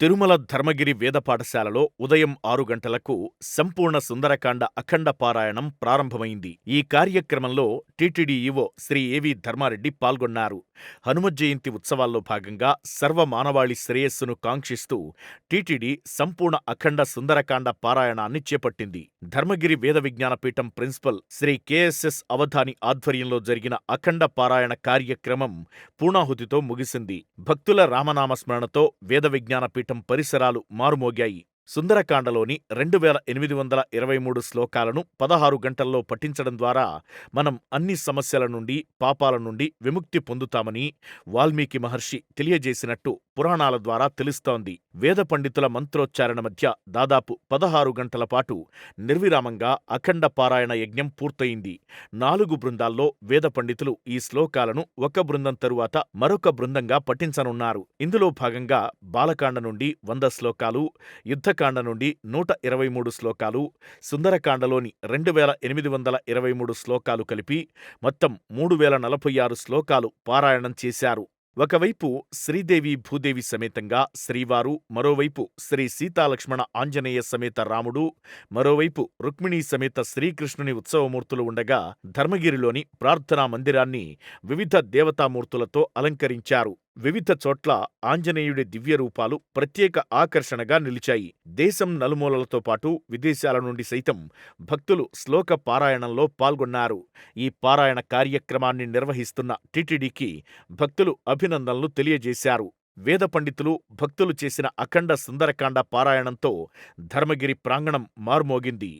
తిరుమల ధర్మగిరి వేద పాఠశాలలో ఉదయం ఆరు గంటలకు సంపూర్ణ సుందరకాండ అఖండ పారాయణం ప్రారంభమైంది. ఈ కార్యక్రమంలో టీటీడీ ఈవో శ్రీ ఏవి ధర్మారెడ్డి పాల్గొన్నారు. హనుమ జయంతి ఉత్సవాల్లో భాగంగా సర్వ మానవాళి శ్రేయస్సును కాంక్షిస్తూ టీటీడీ సంపూర్ణ అఖండ సుందరకాండ పారాయణాన్ని చేపట్టింది. ధర్మగిరి వేద విజ్ఞాన పీఠం ప్రిన్సిపల్ శ్రీ కెఎస్ఎస్ అవధాని ఆధ్వర్యంలో జరిగిన అఖండ పారాయణ కార్యక్రమం పూర్ణాహుతితో ముగిసింది. భక్తుల రామనామ స్మరణతో వేద విజ్ఞాన పీఠం పరిసరాలు మారుమోగాయి. సుందరకాండలోని రెండు వేల ఎనిమిది వందల ఇరవై మూడు శ్లోకాలను పదహారు గంటల్లో పఠించడం ద్వారా మనం అన్ని సమస్యల నుండి, పాపాల నుండి విముక్తి పొందుతామని వాల్మీకి మహర్షి తెలియజేసినట్టు పురాణాల ద్వారా తెలుస్తోంది. వేద పండితుల మంత్రోచ్చారణ మధ్య దాదాపు పదహారు గంటల పాటు నిర్విరామంగా అఖండ పారాయణ యజ్ఞం పూర్తయింది. నాలుగు బృందాల్లో వేద పండితులు ఈ శ్లోకాలను ఒక బృందం తరువాత మరొక బృందంగా పఠించనున్నారు. ఇందులో భాగంగా బాలకాండ నుండి వంద శ్లోకాలు, యుద్ధ యుద్ధకాండ నుండి నూట ఇరవై మూడు శ్లోకాలు, సుందరకాండలోని రెండు వేల ఎనిమిది వందల ఇరవై మూడు శ్లోకాలు కలిపి మొత్తం మూడు వేల నలభై ఆరు శ్లోకాలు పారాయణం చేశారు. ఒకవైపు శ్రీదేవి భూదేవి సమేతంగా శ్రీవారు, మరోవైపు శ్రీ సీతాలక్ష్మణ ఆంజనేయ సమేత రాముడు, మరోవైపు రుక్మిణీ సమేత శ్రీకృష్ణుని ఉత్సవమూర్తులు ఉండగా ధర్మగిరిలోని ప్రార్థనా మందిరాన్ని వివిధ దేవతామూర్తులతో అలంకరించారు. వివిధ చోట్ల ఆంజనేయుడి దివ్యరూపాలు ప్రత్యేక ఆకర్షణగా నిలిచాయి. దేశం నలుమూలలతో పాటు విదేశాల నుండి సైతం భక్తులు శ్లోక పారాయణంలో పాల్గొన్నారు. ఈ పారాయణ కార్యక్రమాన్ని నిర్వహిస్తున్న టీటీడీకి భక్తులు అభినందనలు తెలియజేశారు. వేద పండితులు, భక్తులు చేసిన అఖండ సుందరకాండ పారాయణంతో ధర్మగిరి ప్రాంగణం మార్మోగింది.